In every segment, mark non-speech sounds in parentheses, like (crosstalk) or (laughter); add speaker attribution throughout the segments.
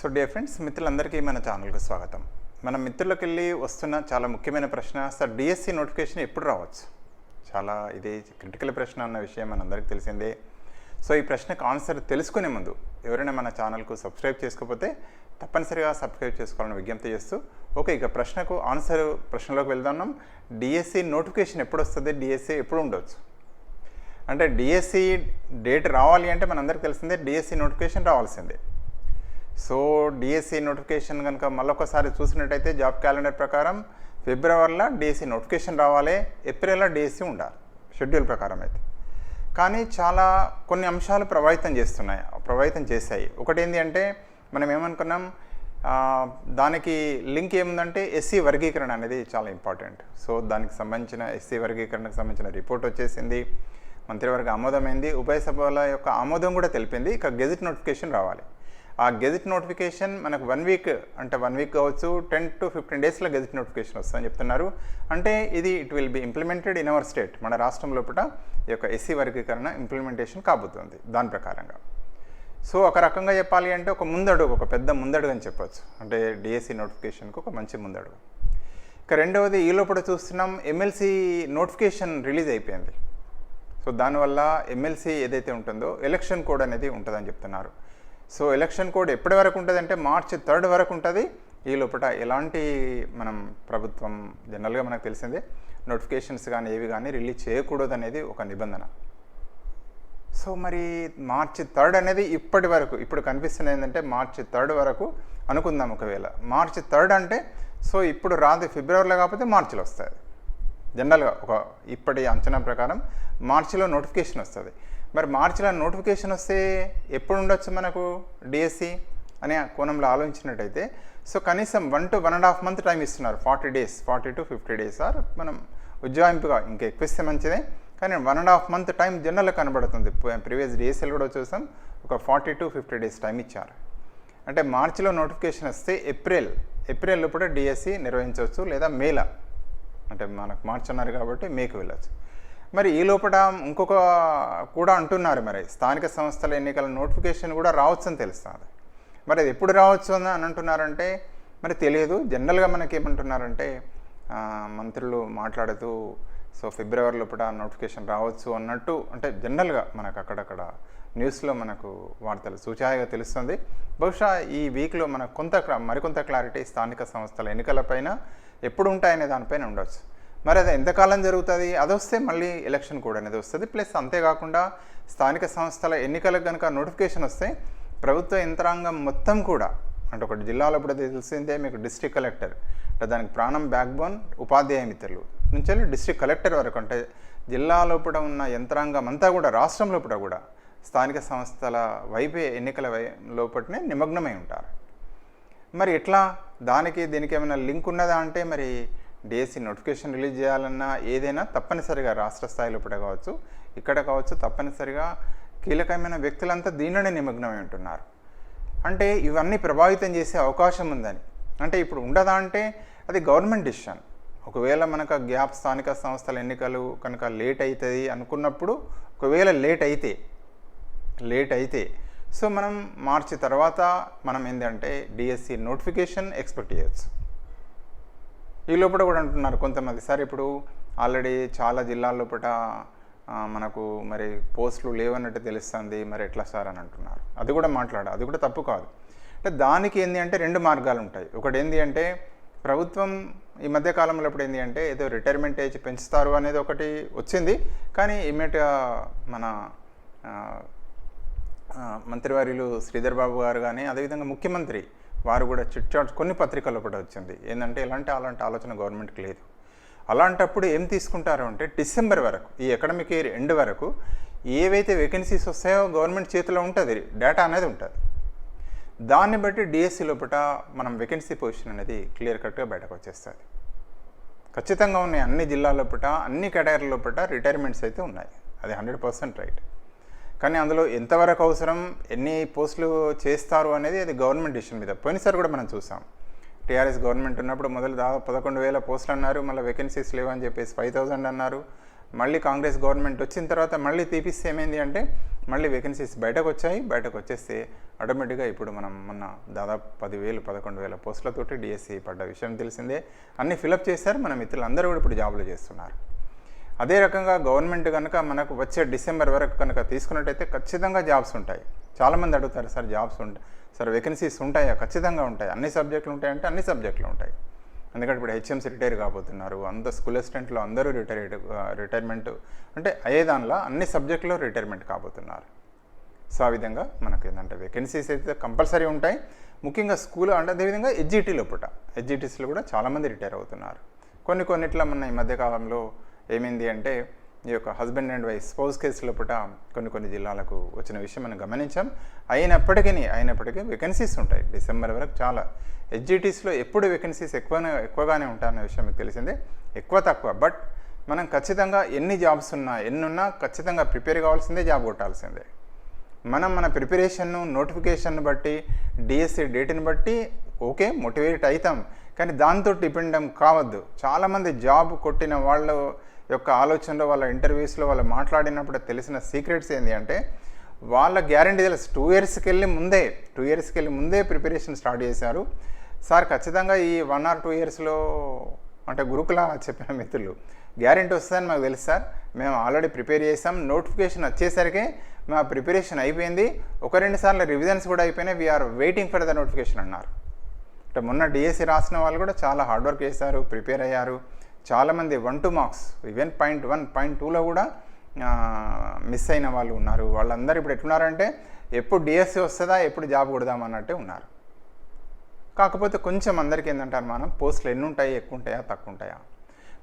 Speaker 1: So dear friends మిత్రులందరికీ మన ఛానల్కు స్వాగతం. మన మిత్రులకు వెళ్ళి వస్తున్న చాలా ముఖ్యమైన ప్రశ్న సార్ డిఎస్సి నోటిఫికేషన్ ఎప్పుడు రావచ్చు? చాలా ఇది క్రిటికల్ ప్రశ్న అన్న విషయం మనందరికీ తెలిసిందే. సో ఈ ప్రశ్నకు ఆన్సర్ తెలుసుకునే ముందు ఎవరైనా మన ఛానల్కు సబ్స్క్రైబ్ చేసుకోకపోతే తప్పనిసరిగా సబ్స్క్రైబ్ చేసుకోవాలని విజ్ఞప్తి చేస్తూ ఓకే ఇక ప్రశ్నకు ఆన్సర్ ప్రశ్నలోకి వెళ్దాం డిఎస్సి నోటిఫికేషన్ ఎప్పుడు వస్తుంది? డిఎస్సి ఎప్పుడు ఉండవచ్చు అంటే డిఎస్సి డేట్ రావాలి అంటే మనందరికీ తెలిసిందే డిఎస్సి నోటిఫికేషన్ రావాల్సిందే. సో డిఎస్సి నోటిఫికేషన్ కనుక మళ్ళొకసారి చూసినట్టయితే జాబ్ క్యాలెండర్ ప్రకారం ఫిబ్రవరిలో డిఎస్సి నోటిఫికేషన్ రావాలి ఏప్రిల్లో డిఎస్సి ఉండాలి షెడ్యూల్ ప్రకారం అయితే. కానీ చాలా కొన్ని అంశాలు ప్రభావితం చేస్తున్నాయి ప్రభావితం చేశాయి. ఒకటి ఏంటి అంటే మనం ఏమనుకున్నాం దానికి లింక్ ఏముందంటే ఎస్సీ వర్గీకరణ అనేది చాలా ఇంపార్టెంట్. సో దానికి సంబంధించిన ఎస్సీ వర్గీకరణకు సంబంధించిన రిపోర్ట్ వచ్చేసింది మంత్రివర్గ ఆమోదమైంది ఉభయ సభల యొక్క ఆమోదం కూడా తెలిపింది ఇక గెజిట్ నోటిఫికేషన్ రావాలి. ఆ గెజిట్ నోటిఫికేషన్ మనకు వన్ వీక్ అంటే వన్ వీక్ కావచ్చు టెన్ టు ఫిఫ్టీన్ డేస్లో గెజిట్ నోటిఫికేషన్ వస్తుందని చెప్తున్నారు. అంటే ఇది it will be implemented in our state మన రాష్ట్రం లోపల ఈ యొక్క ఎస్సీ వర్గీకరణ ఇంప్లిమెంటేషన్ కాబోతుంది దాని ప్రకారంగా. సో ఒక రకంగా చెప్పాలి అంటే ఒక ముందడుగు ఒక పెద్ద ముందడుగు అని చెప్పొచ్చు. అంటే డిఎస్సి నోటిఫికేషన్కి ఒక మంచి ముందడుగు. ఇక రెండవది ఈ లోపల చూస్తున్నాం ఎమ్మెల్సీ నోటిఫికేషన్ రిలీజ్ అయిపోయింది. సో దానివల్ల ఎమ్మెల్సీ ఏదైతే ఉంటుందో ఎలక్షన్ కోడ్ అనేది ఉంటుందని చెప్తున్నారు. సో ఎలక్షన్ కోడ్ ఎప్పటి వరకు ఉంటుంది అంటే మార్చి థర్డ్ వరకు ఉంటుంది. ఈ లోపల ఎలాంటి మనం ప్రభుత్వం జనరల్గా మనకు తెలిసిందే నోటిఫికేషన్స్ కానీ ఏవి కానీ రిలీజ్ చేయకూడదు అనేది ఒక నిబంధన. సో మరి మార్చి థర్డ్ అనేది ఇప్పటి వరకు ఇప్పుడు కనిపిస్తున్నది ఏంటంటే మార్చి థర్డ్ వరకు అనుకుందాం ఒకవేళ. మార్చి థర్డ్ అంటే సో ఇప్పుడు రాదు ఫిబ్రవరిలో కాకపోతే మార్చిలో వస్తుంది. జనరల్గా ఒక ఇప్పటి అంచనా ప్రకారం మార్చిలో నోటిఫికేషన్ వస్తుంది. మరి మార్చిలో నోటిఫికేషన్ వస్తే ఎప్పుడు ఉండొచ్చు మనకు డిఎస్సి అనే కోణంలో ఆలోచించినట్టయితే సో కనీసం one to one and half month time ఇస్తున్నారు. Forty days forty to fifty days or మనం ఉజ్జాయింపుగా ఇంకా ఎక్కువ ఇస్తే మంచిదే. కానీ one and half month time జనరల్గా కనబడుతుంది. ప్రీవియస్ డిఎస్ఎల్ కూడా చూసాం ఒక forty to fifty days time ఇచ్చారు. అంటే మార్చిలో నోటిఫికేషన్ వస్తే ఏప్రిల్ ఏప్రిల్ కూడా డిఎస్సి నిర్వహించవచ్చు లేదా మేలా. అంటే మనకు మార్చ్ అన్నారు కాబట్టి మేకు వెళ్ళచ్చు. మరి ఈ లోపల ఇంకొక కూడా అంటున్నారు మరి స్థానిక సంస్థల ఎన్నికల నోటిఫికేషన్ కూడా రావచ్చు అని తెలుస్తుంది. మరి అది ఎప్పుడు రావచ్చు అని అని అంటున్నారంటే మరి తెలియదు. జనరల్గా మనకి ఏమంటున్నారంటే మంత్రులు మాట్లాడుతూ సో ఫిబ్రవరి లోపల నోటిఫికేషన్ రావచ్చు అన్నట్టు అంటే జనరల్గా మనకు అక్కడక్కడ న్యూస్లో మనకు వార్తలు సూచాయగా తెలుస్తుంది. బహుశా ఈ వీక్లో మనకు కొంత మరికొంత క్లారిటీ స్థానిక సంస్థల ఎన్నికలపైన ఎప్పుడు ఉంటాయనే దానిపైన ఉండవచ్చు మరి అది ఎంతకాలం జరుగుతుంది? అది వస్తే మళ్ళీ ఎలక్షన్ కూడా అనేది వస్తుంది. ప్లస్ అంతేకాకుండా స్థానిక సంస్థల ఎన్నికలకు కనుక నోటిఫికేషన్ వస్తే ప్రభుత్వ యంత్రాంగం మొత్తం కూడా అంటే ఒక జిల్లాలో ఇప్పుడు అది తెలిసిందే మీకు డిస్ట్రిక్ట్ కలెక్టర్ అంటే దానికి ప్రాణం బ్యాక్బోన్ ఉపాధ్యాయ మిత్రులు. నుంచి డిస్ట్రిక్ట్ కలెక్టర్ వరకు అంటే జిల్లా లోపల ఉన్న యంత్రాంగం అంతా కూడా రాష్ట్రం లోపల కూడా స్థానిక సంస్థల వైపే ఎన్నికల వై లోపలనే నిమగ్నమై ఉంటారు. మరి ఎట్లా? దానికి దీనికి ఏమైనా లింక్ ఉన్నదా అంటే మరి డిఎస్సి నోటిఫికేషన్ రిలీజ్ చేయాలన్నా ఏదైనా తప్పనిసరిగా రాష్ట్ర స్థాయిలో ఇప్పుడు కావచ్చు ఇక్కడ కావచ్చు తప్పనిసరిగా కీలకమైన వ్యక్తులంతా దీనిలోనే నిమగ్నమై ఉంటున్నారు. అంటే ఇవన్నీ ప్రభావితం చేసే అవకాశం ఉందని. అంటే ఇప్పుడు ఉండదా అంటే అది గవర్నమెంట్ డిసిషన్. ఒకవేళ మనకు గ్యాప్ స్థానిక సంస్థల ఎన్నికలు కనుక లేట్ అవుతుంది అనుకున్నప్పుడు ఒకవేళ లేట్ అయితే లేట్ అయితే సో మనం మార్చి తర్వాత మనం ఏంటంటే డిఎస్సి నోటిఫికేషన్ ఎక్స్పెక్ట్ చేయొచ్చు. ఈ లోపల కూడా అంటున్నారు కొంతమంది. సార్ ఇప్పుడు ఆల్రెడీ చాలా జిల్లాల లోపల మనకు మరి పోస్టులు లేవన్నట్టు తెలుస్తుంది. మరి ఎట్లా సార్ అని అంటున్నారు. అది కూడా మాట్లాడ అది కూడా తప్పు కాదు. అంటే దానికి ఏంది అంటే రెండు మార్గాలు ఉంటాయి. ఒకటి ఏంది అంటే ప్రభుత్వం ఈ మధ్య కాలంలో ఇప్పుడు ఏంది అంటే ఏదో రిటైర్మెంట్ ఏజ్ పెంచుతారు అనేది ఒకటి వచ్చింది. కానీ ఇమీడియట్గా మన మంత్రివర్యులు శ్రీధర్ బాబు గారు కానీ అదేవిధంగా ముఖ్యమంత్రి వారు కూడా చిట్ చాట్ కొన్ని పత్రికల్లో కూడా వచ్చింది. ఏంటంటే ఇలాంటి అలాంటి ఆలోచన గవర్నమెంట్కి లేదు. అలాంటప్పుడు ఏం తీసుకుంటారు అంటే డిసెంబర్ వరకు ఈ అకాడమిక్ ఇయర్ ఎండ్ వరకు ఏవైతే వేకెన్సీస్ వస్తాయో గవర్నమెంట్ చేతిలో ఉంటుంది డేటా అనేది ఉంటుంది. దాన్ని బట్టి డిఎస్సి లోపల మనం వేకెన్సీ పొజిషన్ అనేది క్లియర్ కట్గా బయటకు వచ్చేస్తుంది. ఖచ్చితంగా ఉన్నాయి అన్ని జిల్లాల లోపల అన్ని కేటగిరీల లోపల రిటైర్మెంట్స్ అయితే ఉన్నాయి. అది హండ్రెడ్ పర్సెంట్ రైట్. కానీ అందులో ఎంతవరకు అవసరం ఎన్ని పోస్టులు చేస్తారు అనేది అది గవర్నమెంట్ డిసిషన్ మీద. పోయినసారి కూడా మనం చూసాం. టీఆర్ఎస్ గవర్నమెంట్ ఉన్నప్పుడు మొదలు దాదాపు పదకొండు వేల పోస్టులు అన్నారు మళ్ళీ వేకెన్సీస్ లేవని చెప్పేసి ఫైవ్ థౌజండ్ అన్నారు. మళ్ళీ కాంగ్రెస్ గవర్నమెంట్ వచ్చిన తర్వాత మళ్ళీ తీపిస్తే ఏమైంది అంటే మళ్ళీ వేకెన్సీస్ బయటకు వచ్చాయి. బయటకు వచ్చేస్తే ఆటోమేటిక్గా ఇప్పుడు మనం మొన్న దాదాపు పదివేలు పదకొండు వేల పోస్టులతోటి డిఎస్సి పడ్డ విషయం తెలిసిందే. అన్నీ ఫిలప్ చేశారు. మన మిత్రులు అందరూ కూడా ఇప్పుడు జాబులు చేస్తున్నారు. అదే రకంగా గవర్నమెంట్ కనుక మనకు వచ్చే డిసెంబర్ వరకు కనుక తీసుకున్నట్టయితే ఖచ్చితంగా జాబ్స్ ఉంటాయి. చాలామంది అడుగుతారు సార్ జాబ్స్ ఉంటాయి సార్ వేకెన్సీస్ ఉంటాయా? ఖచ్చితంగా ఉంటాయి. అన్ని సబ్జెక్టులు ఉంటాయంటే అన్ని సబ్జెక్టులు ఉంటాయి. ఎందుకంటే ఇప్పుడు హెచ్ఎంస్ రిటైర్ కాబోతున్నారు. అంత స్కూల్ అసిస్టెంట్లో అందరూ రిటైర్ రిటైర్మెంట్ అంటే అయ్యే దానిలో అన్ని సబ్జెక్టులో రిటైర్మెంట్ కాబోతున్నారు. సో ఆ విధంగా మనకి ఏంటంటే వేకెన్సీస్ అయితే కంపల్సరీ ఉంటాయి. ముఖ్యంగా స్కూల్ అంటే అదేవిధంగా ఎడ్జిటీలో లోపల ఎడ్జిటీస్లో కూడా చాలామంది రిటైర్ అవుతున్నారు. కొన్ని కొన్నిట్లో మన ఈ మధ్యకాలంలో ఏమైంది అంటే ఈ యొక్క husband and wife spouse case లోపల కొన్ని కొన్ని జిల్లాలకు వచ్చిన విషయం మనం గమనించాం. అయినప్పటికీ అయినప్పటికీ వేకెన్సీస్ ఉంటాయి. డిసెంబర్ వరకు చాలా. హెచ్జిటీస్లో ఎప్పుడు వేకెన్సీస్ ఎక్కువనే ఎక్కువగానే ఉంటాయన్న విషయం మీకు తెలిసిందే. ఎక్కువ తక్కువ. బట్ మనం ఖచ్చితంగా ఎన్ని జాబ్స్ ఉన్నా ఎన్ని ఉన్నా ఖచ్చితంగా ప్రిపేర్ కావాల్సిందే జాబ్ కొట్టాల్సిందే. మనం మన ప్రిపరేషన్ను నోటిఫికేషన్ బట్టి డిఎస్సి డేట్ని బట్టి ఓకే మోటివేట్ అవుతాం కానీ దాంతో డిపెండ్ కావద్దు. చాలామంది జాబ్ కొట్టిన వాళ్ళ యొక్క ఆలోచనలో వాళ్ళ ఇంటర్వ్యూస్లో వాళ్ళు మాట్లాడినప్పుడు తెలిసిన సీక్రెట్స్ ఏంటి అంటే వాళ్ళ గ్యారంటీ తెలుసు. టూ ఇయర్స్కి వెళ్ళి ముందే టూ ఇయర్స్కి వెళ్ళి ముందే ప్రిపరేషన్ స్టార్ట్ చేశారు. సార్ ఖచ్చితంగా ఈ వన్ ఆర్ టూ ఇయర్స్లో అంటే గురుకుల చెప్పిన మిత్రులు గ్యారెంటీ వస్తుందని మాకు తెలుసు సార్. మేము ఆల్రెడీ ప్రిపేర్ చేసాం నోటిఫికేషన్ వచ్చేసరికి మా ప్రిపరేషన్ అయిపోయింది. ఒక రెండు సార్లు రివిజన్స్ కూడా అయిపోయినాయి. We're waiting for the notification అన్నారు. అంటే మొన్న డిఎస్సి రాసిన వాళ్ళు కూడా చాలా హార్డ్ వర్క్ చేశారు ప్రిపేర్ అయ్యారు. చాలామంది one two marks even point one point టూలో కూడా మిస్ అయిన వాళ్ళు ఉన్నారు. వాళ్ళందరూ ఇప్పుడు ఎట్లున్నారంటే ఎప్పుడు డిఎస్సి వస్తుందా ఎప్పుడు జాబ్ కొడదాం అన్నట్టే ఉన్నారు. కాకపోతే కొంచెం అందరికీ ఏంటంటే మనం పోస్టులు ఎన్ని ఉంటాయి ఎక్కువ ఉంటాయా తక్కువ ఉంటాయా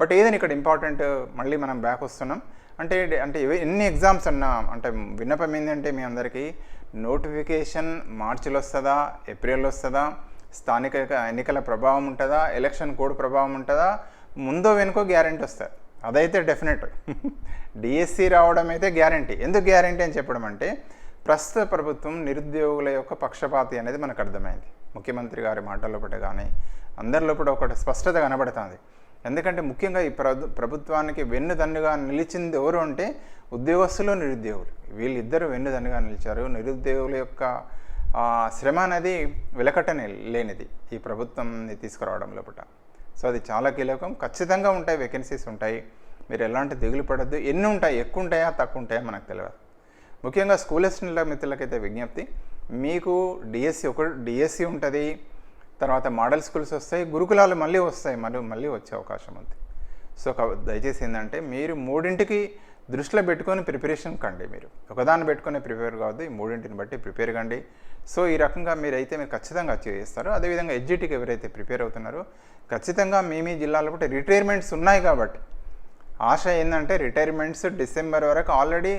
Speaker 1: బట్ ఏదైనా ఇక్కడ ఇంపార్టెంట్ మళ్ళీ మనం బ్యాక్ వస్తున్నాం. అంటే అంటే ఎన్ని ఎగ్జామ్స్ అన్నా అంటే విన్నపం ఏంటంటే మీ అందరికీ నోటిఫికేషన్ మార్చిలో వస్తుందా ఏప్రిల్లో వస్తుందా స్థానిక ఎన్నికల ప్రభావం ఉంటుందా? ఎలక్షన్ కోడ్ ప్రభావం ఉంటుందా? ముందో వెనుకో గ్యారంటీ వస్తుంది. అదైతే డెఫినెట్. (laughs) డిఎస్సి రావడం అయితే గ్యారంటీ. ఎందుకు గ్యారంటీ అని చెప్పడం అంటే ప్రస్తుత ప్రభుత్వం నిరుద్యోగుల యొక్క పక్షపాతి అనేది మనకు అర్థమైంది. ముఖ్యమంత్రి గారి మాటల కానీ అందరిలోపట ఒకటి స్పష్టత కనబడుతుంది. ఎందుకంటే ముఖ్యంగా ఈ ప్రభు ప్రభుత్వానికి వెన్నుదన్నుగా నిలిచింది ఎవరు అంటే ఉద్యోగస్తులు నిరుద్యోగులు. వీళ్ళిద్దరూ వెన్నుదన్నుగా నిలిచారు. నిరుద్యోగుల యొక్క శ్రమ అనేది వెలకట్టనే లేనిది ఈ ప్రభుత్వం తీసుకురావడం లోపల. సో అది చాలా కీలకం. ఖచ్చితంగా ఉంటాయి వేకెన్సీస్ ఉంటాయి. మీరు ఎలాంటి దిగులు పడద్దు. ఎన్ని ఉంటాయి ఎక్కువ ఉంటాయా తక్కువ ఉంటాయా మనకు తెలియదు ముఖ్యంగా స్కూల్ అసిస్టెంట్ల మిత్రులకైతే విజ్ఞప్తి మీకు డిఎస్సి ఒక డిఎస్సి ఉంటుంది తర్వాత మోడల్ స్కూల్స్ వస్తాయి గురుకులాలు మళ్ళీ వస్తాయి మళ్ళీ మళ్ళీ వచ్చే అవకాశం ఉంది. సో దయచేసి ఏంటంటే మీరు మూడింటికి దృష్టిలో పెట్టుకొని ప్రిపరేషన్ కండి మీరు. ఒకదాన్ని పెట్టుకొని ప్రిపేర్ కావద్దు ఈ మూడింటిని బట్టి ప్రిపేర్ కండి. సో ఈ రకంగా మీరైతే మీరు ఖచ్చితంగా అచీవ్ చేస్తారు. అదేవిధంగా ఎడ్జిటీకి ఎవరైతే ప్రిపేర్ అవుతున్నారో ఖచ్చితంగా మీ మీ జిల్లాలో బట్టి రిటైర్మెంట్స్ ఉన్నాయి కాబట్టి. ఆశ ఏంటంటే రిటైర్మెంట్స్ డిసెంబర్ వరకు ఆల్రెడీ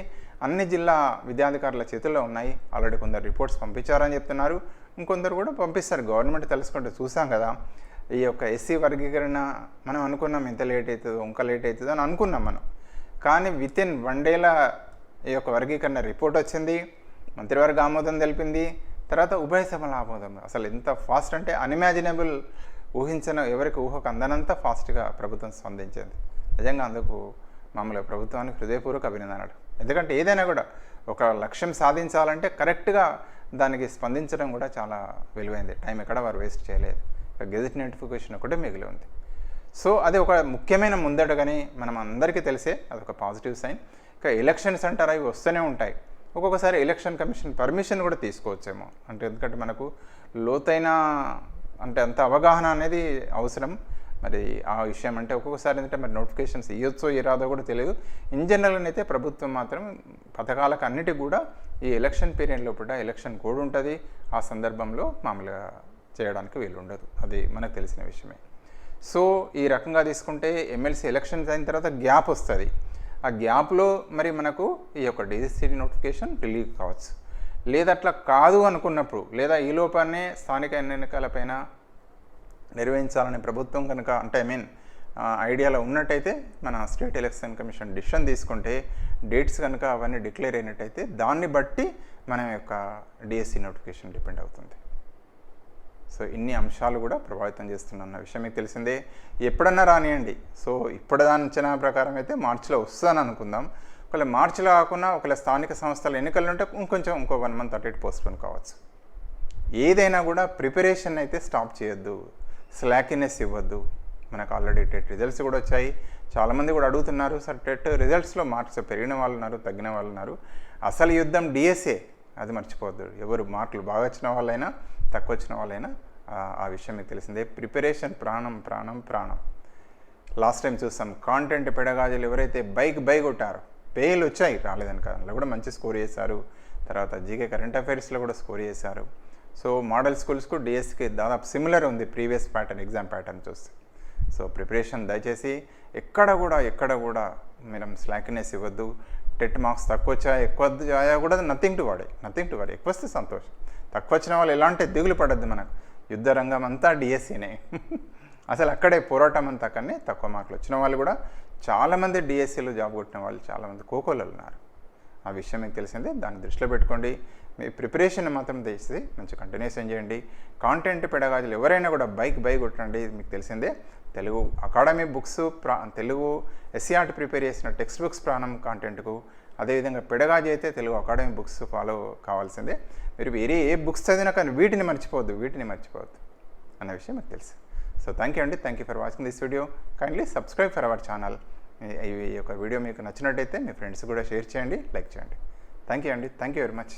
Speaker 1: అన్ని జిల్లా విద్యాధికారుల చేతుల్లో ఉన్నాయి. ఆల్రెడీ కొందరు రిపోర్ట్స్ పంపించారని చెప్తున్నారు. ఇంకొందరు కూడా పంపిస్తారు. గవర్నమెంట్ తెలుసుకుంటే చూసాం కదా. ఈ యొక్క ఎస్సీ వర్గీకరణ మనం అనుకున్నాం ఇంత లేట్ అవుతుందో ఇంకా లేట్ అవుతుందో అని అనుకున్నాం మనం. కానీ విత్ ఇన్ వన్ డేల ఈ యొక్క వర్గీకరణ రిపోర్ట్ వచ్చింది మంత్రివర్గ ఆమోదం తెలిపింది తర్వాత ఉభయ సభల ఆమోదం. అసలు ఎంత ఫాస్ట్ అంటే అన్ఇమాజినబుల్ ఊహించిన ఎవరికి ఊహకు అందనంత ఫాస్ట్గా ప్రభుత్వం స్పందించింది. నిజంగా అందుకు మామూలు ప్రభుత్వానికి హృదయపూర్వక అభినందనలు. ఎందుకంటే ఏదైనా కూడా ఒక లక్ష్యం సాధించాలంటే కరెక్ట్గా దానికి స్పందించడం కూడా చాలా విలువైంది. టైం ఎక్కడ వారు వేస్ట్ చేయలేదు. గెజిట్ నోటిఫికేషన్ ఒకటే మిగిలి ఉంది. సో అది ఒక ముఖ్యమైన ముందడుగని మనం అందరికీ తెలిసే అదొక పాజిటివ్ సైన్. ఇక ఎలక్షన్స్ అంటారు అవి వస్తూనే ఉంటాయి. ఒక్కొక్కసారి ఎలక్షన్ కమిషన్ పర్మిషన్ కూడా తీసుకోవచ్చేమో. అంటే ఎందుకంటే మనకు లోతైన అంటే అంత అవగాహన అనేది అవసరం. మరి ఆ విషయం అంటే ఒక్కొక్కసారి ఏంటంటే మరి నోటిఫికేషన్స్ ఇవ్వచ్చో ఇరాదో కూడా తెలియదు. ఇన్ జనరల్ అయితే ప్రభుత్వం మాత్రం పథకాలకు అన్నిటికి కూడా ఈ ఎలక్షన్ పీరియడ్ లోపల ఎలక్షన్ కోడ్ ఉంటుంది. ఆ సందర్భంలో మామూలుగా చేయడానికి వీలు ఉండదు అది మనకు తెలిసిన విషయమే. సో ఈ రకంగా తీసుకుంటే ఎమ్మెల్సీ ఎలక్షన్స్ అయిన తర్వాత గ్యాప్ వస్తుంది. ఆ గ్యాప్లో మరి మనకు ఈ యొక్క డిజిసిటీ నోటిఫికేషన్ రిలీవ్ కావచ్చు. లేదా అట్లా కాదు అనుకున్నప్పుడు లేదా ఈ లోపానే స్థానిక ఎన్నికలపైన నిర్వహించాలని ప్రభుత్వం కనుక అంటే ఐ మీన్ ఐడియాలో ఉన్నట్టయితే మన స్టేట్ ఎలక్షన్ కమిషన్ డిసిషన్ తీసుకుంటే డేట్స్ కనుక అవన్నీ డిక్లేర్ అయినట్టయితే దాన్ని బట్టి మన యొక్క డిఎస్సి నోటిఫికేషన్ డిపెండ్ అవుతుంది. సో ఇన్ని అంశాలు కూడా ప్రభావితం చేస్తున్న విషయం మీకు తెలిసిందే. ఎప్పుడన్నా రానియండి. సో ఇప్పుడు దాని అంచనా ప్రకారం అయితే మార్చిలో వస్తుందని అనుకుందాం. ఒకవేళ మార్చిలో కాకుండా ఒకవేళ స్థానిక సంస్థల ఎన్నికలు ఉంటే ఇంకొంచెం ఇంకో వన్ మంత్ అటు ఇటు పోస్ట్పోన్ కావచ్చు. ఏదైనా కూడా ప్రిపరేషన్ అయితే స్టాప్ చేయొద్దు. స్లాకినెస్ ఇవ్వద్దు. మనకు ఆల్రెడీ టెట్ రిజల్ట్స్ కూడా వచ్చాయి. చాలామంది కూడా అడుగుతున్నారు సార్ టెట్ రిజల్ట్స్లో మార్క్స్ పెరిగిన వాళ్ళు ఉన్నారు తగ్గిన వాళ్ళు ఉన్నారు. అసలు యుద్ధం డిఎస్ఏ. అది మర్చిపోద్దు ఎవరు మార్కులు బాగా వచ్చిన వాళ్ళైనా తక్కువ వచ్చిన వాళ్ళైనా ఆ- విషయం మీకు తెలిసిందే. ప్రిపరేషన్ ప్రాణం ప్రాణం ప్రాణం. లాస్ట్ టైం చూస్తాం కాంటెంట్ పెడగాజులు ఎవరైతే బైక్ బై కొట్టారో పేలు వచ్చాయి రాలేదని కదా. అందులో కూడా మంచి స్కోర్ చేశారు. తర్వాత జీకే కరెంట్ అఫైర్స్లో కూడా స్కోర్ చేశారు. సో మోడల్ స్కూల్స్కు డిఎస్కి దాదాపు సిమిలర్ ఉంది ప్రీవియస్ ప్యాటర్న్ ఎగ్జామ్ ప్యాటర్న్ చూస్తే. సో ప్రిపరేషన్ దయచేసి ఎక్కడ కూడా ఎక్కడ కూడా మనం స్లాకినెస్ ఇవ్వద్దు. టెట్ మార్క్స్ తక్కువ వచ్చాయా ఎక్కువ వచ్చాయా కూడా నథింగ్ టు వాడే నథింగ్ టు వాడే. ఎక్కువ వస్తే సంతోషం. తక్కువ వచ్చిన వాళ్ళు ఎలాంటి దిగులు పడద్దు మనకు. యుద్ధ రంగం అంతా డిఎస్సీనే (laughs) అసలు అక్కడే పోరాటం అంతా కన్నా తక్కువ మార్కులు వచ్చిన వాళ్ళు కూడా చాలామంది డిఎస్సీలో జాబ్ కొట్టిన వాళ్ళు చాలామంది కోకోలు ఉన్నారు. ఆ విషయం మీకు తెలిసిందే దాన్ని దృష్టిలో పెట్టుకోండి. మీ ప్రిపరేషన్ మాత్రం చేసి మంచి కంటిన్యూషన్ చేయండి. కాంటెంట్ పెడగాజులు ఎవరైనా కూడా బైక్ బై కొట్టండి మీకు తెలిసిందే. తెలుగు అకాడమీ బుక్స్ ప్రా తెలుగు ఎస్సీఆర్ట్ ప్రిపేర్ చేసిన టెక్స్ట్ బుక్స్ ప్రాణం కాంటెంట్కు అదేవిధంగా పెడగాజీ అయితే తెలుగు అకాడమీ బుక్స్ ఫాలో కావాల్సిందే. మీరు వేరే ఏ బుక్స్ చదివినా కానీ వీటిని మర్చిపోవద్దు వీటిని మర్చిపోవద్దు అన్న విషయం మీకు తెలుసు. సో థ్యాంక్ యూ అండి thank you for watching this video. Kindly subscribe for our channel ఈ యొక్క వీడియో మీకు నచ్చినట్టయితే మీ ఫ్రెండ్స్ కూడా షేర్ చేయండి లైక్ చేయండి. థ్యాంక్ యూ అండి థ్యాంక్ యూ వెరీ మచ్.